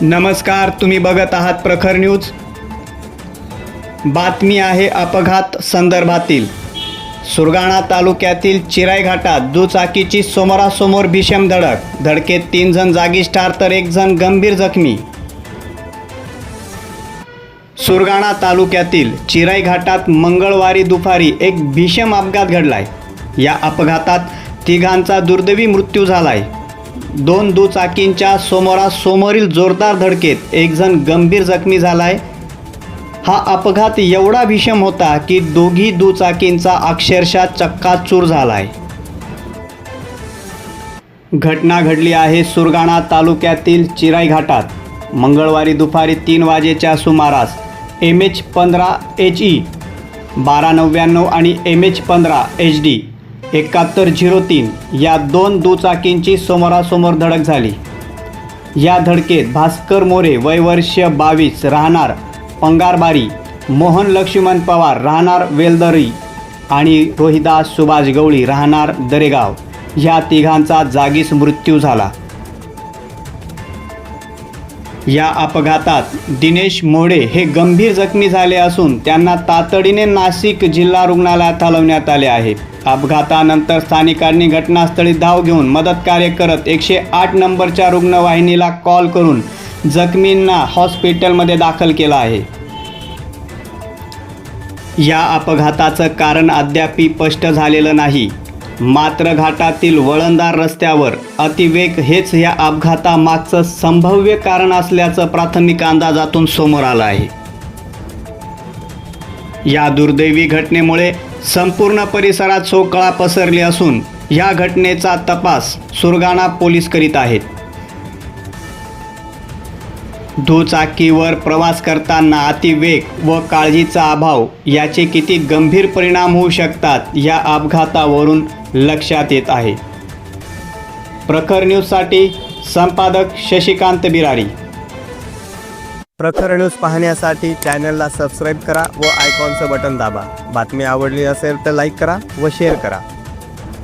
नमस्कार तुम्ही बघत आहात प्रखर न्यूज. बातमी आहे अपघात संदर्भातील. सुरगाणा तालुक्यातील चिराई घाटात दुचाकीची समोरासमोर भीषण धडक. धडकेत तीन जण जागीच ठार तर एक जण गंभीर जखमी. सुरगाणा तालुक्यातील चिराई घाटात मंगळवारी दुपारी एक भीषण अपघात घडलाय. या अपघातात तिघांचा दुर्दैवी मृत्यू झालाय. दोन दुचाकींच्या समोरासमोरील जोरदार धडकेत एकजण गंभीर जखमी झालाय. हा अपघात एवढा भीषम होता की दोघी दुचाकींचा अक्षरशः चक्काचूर झालाय. घटना घडली आहे सुरगाणा तालुक्यातील चिराई घाटात. मंगळवारी दुपारी तीन वाजेच्या सुमारास एम एच पंधरा एच ई बारा नव्याण्णव आणि एम एच पंधरा एच डी एकाहत्तर झिरो तीन या दोन दुचाकींची समोरासमोर धडक झाली. या धडकेत भास्कर मोरे वय वर्ष बावीस राहणार पंगारबारी मोहन लक्ष्मण पवार राहणार वेलदरी आणि रोहिदास सुभाष गवळी राहणार दरेगाव. ह्या तिघांचा जागीच मृत्यू झाला. या अपघातात दिनेश मोडे हे गंभीर जखमी झाले असून त्यांना तातडीने नाशिक जिल्हा रुग्णालयात हलवण्यात आले आहे. अपघातानंतर स्थानिकांनी घटनास्थळी धाव घेऊन मदत कार्य करत एकशे आठ नंबरच्या रुग्णवाहिनीला कॉल करून जखमींना हॉस्पिटलमध्ये दाखल केलं आहे. या अपघाताचं कारण अद्यापी स्पष्ट झालेलं नाही. मात्र घाटातील वळणदार रस्त्यावर अतिवेग हेच या अपघातामागचं संभाव्य कारण असल्याचं प्राथमिक अंदाजातून समोर आलं आहे. या दुर्दैवी घटनेमुळे संपूर्ण परिसरात सोकळा पसरली असून या घटनेचा तपास सुरगाणा पोलीस करीत आहेत. दुचाकीवर प्रवास करताना अतिवेग व काळजीचा अभाव याचे किती गंभीर परिणाम होऊ शकतात या अपघातावरून लक्षात येत आहे. प्रखर न्यूजसाठी संपादक शशिकांत बिरारी प्रखर न्यूज पाहण्यासाठी चॅनलला सबस्क्राईब करा व आयकॉनचं बटन दाबा. बातमी आवडली असेल तर लाईक करा व शेअर करा.